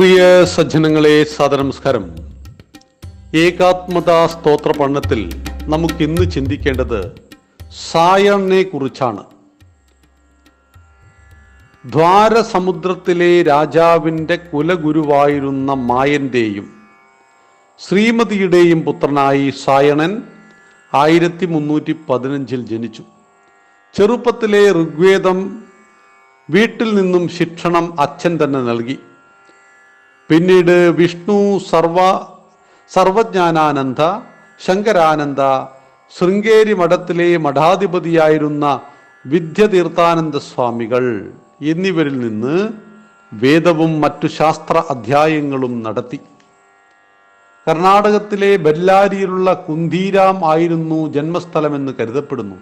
പ്രിയ സജ്ജനങ്ങളെ സാദനമസ്കാരം ഏകാത്മതാ സ്തോത്ര പഠനത്തിൽ നമുക്കിന്ന് ചിന്തിക്കേണ്ടത് സായണിനെ കുറിച്ചാണ് ദ്വാരസമുദ്രത്തിലെ രാജാവിന്റെ കുലഗുരുവായിരുന്ന മായന്റെയും ശ്രീമതിയുടെയും പുത്രനായി സായണൻ ആയിരത്തി മുന്നൂറ്റി പതിനഞ്ചിൽ ജനിച്ചു. ചെറുപ്പത്തിലെ ഋഗ്വേദം വീട്ടിൽ നിന്നും ശിക്ഷണം അച്ഛൻ തന്നെ നൽകി. പിന്നീട് വിഷ്ണു സർവ സർവജ്ഞാനാനന്ദ ശങ്കരാനന്ദ ശൃംഗേരി മഠത്തിലെ മഠാധിപതിയായിരുന്ന വിദ്യതീർത്ഥാനന്ദ സ്വാമികൾ എന്നിവരിൽ നിന്ന് വേദവും മറ്റു ശാസ്ത്ര അധ്യായങ്ങളും നടത്തി. കർണാടകത്തിലെ ബെല്ലാരിയിലുള്ള കുന്തിരാം ആയിരുന്നു ജന്മസ്ഥലമെന്ന് കരുതപ്പെടുന്നു.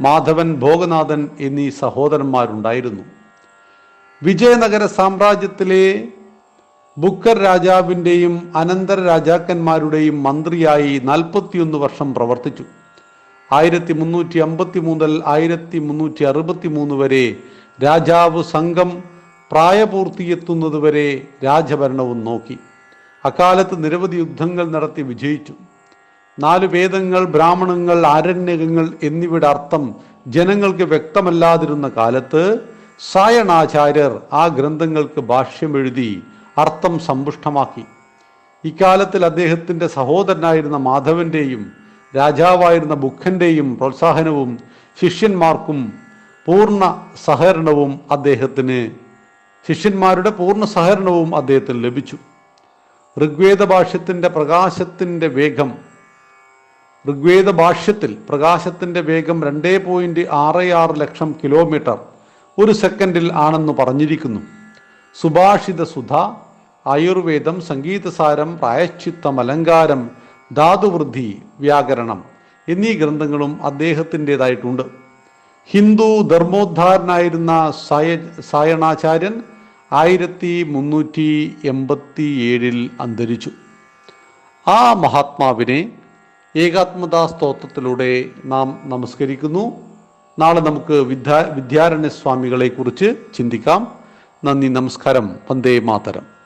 മാധവൻ ഭോഗനാഥൻ എന്നീ സഹോദരന്മാരുണ്ടായിരുന്നു. വിജയനഗര സാമ്രാജ്യത്തിലെ ബുക്കർ രാജാവിന്റെയും അനന്തര രാജാക്കന്മാരുടെയും മന്ത്രിയായി നാൽപ്പത്തിയൊന്ന് വർഷം പ്രവർത്തിച്ചു. ആയിരത്തി മുന്നൂറ്റി അമ്പത്തി മുതൽ ആയിരത്തി മുന്നൂറ്റി അറുപത്തി മൂന്ന് വരെ രാജാവ് സംഘം പ്രായപൂർത്തിയെത്തുന്നതുവരെ രാജഭരണവും നോക്കി. അക്കാലത്ത് നിരവധി യുദ്ധങ്ങൾ നടത്തി വിജയിച്ചു. നാല് വേദങ്ങൾ ബ്രാഹ്മണങ്ങൾ ആരണ്യകങ്ങൾ എന്നിവയുടെ അർത്ഥം ജനങ്ങൾക്ക് വ്യക്തമല്ലാതിരുന്ന കാലത്ത് സായണാചാര്യർ ആ ഗ്രന്ഥങ്ങൾക്ക് ഭാഷ്യം എഴുതി അർത്ഥം സമ്പുഷ്ടമാക്കി. ഇക്കാലത്തിൽ അദ്ദേഹത്തിന്റെ സഹോദരനായിരുന്ന മാധവന്റെയും രാജാവായിരുന്ന ബുദ്ധന്റെയും പ്രോത്സാഹനവും ശിഷ്യന്മാർക്കും പൂർണ സഹകരണവും അദ്ദേഹത്തിന് ശിഷ്യന്മാരുടെ പൂർണ സഹകരണവും അദ്ദേഹത്തിന് ലഭിച്ചു. ഋഗ്വേദ ഭാഷ്യത്തിന്റെ പ്രകാശത്തിന്റെ വേഗം ഋഗ്വേദ ഭാഷ്യത്തിൽ പ്രകാശത്തിന്റെ വേഗം രണ്ടേ പോയിന്റ് ആറ് ആറ് ലക്ഷം കിലോമീറ്റർ ഒരു സെക്കൻഡിൽ ആണെന്ന് പറഞ്ഞിരിക്കുന്നു. സുഭാഷിത സുധ ആയുർവേദം സംഗീതസാരം പ്രായശ്ചിത്തം അലങ്കാരം ധാതുവൃദ്ധി വ്യാകരണം എന്നീ ഗ്രന്ഥങ്ങളും അദ്ദേഹത്തിന്റെതായിട്ടുണ്ട്. ഹിന്ദു ധർമ്മോദ്ധാരനായിരുന്ന സായ സായണാചാര്യൻ ആയിരത്തി മുന്നൂറ്റി എൺപത്തി ഏഴിൽ അന്തരിച്ചു. ആ മഹാത്മാവിനെ ഏകാത്മതാ സ്തോത്രത്തിലൂടെ നാം നമസ്കരിക്കുന്നു. നാളെ നമുക്ക് വിദ്യാ വിദ്യാരണ്യ സ്വാമികളെ കുറിച്ച് ചിന്തിക്കാം. നന്ദി നമസ്കാരം. വന്ദേ മാതരം.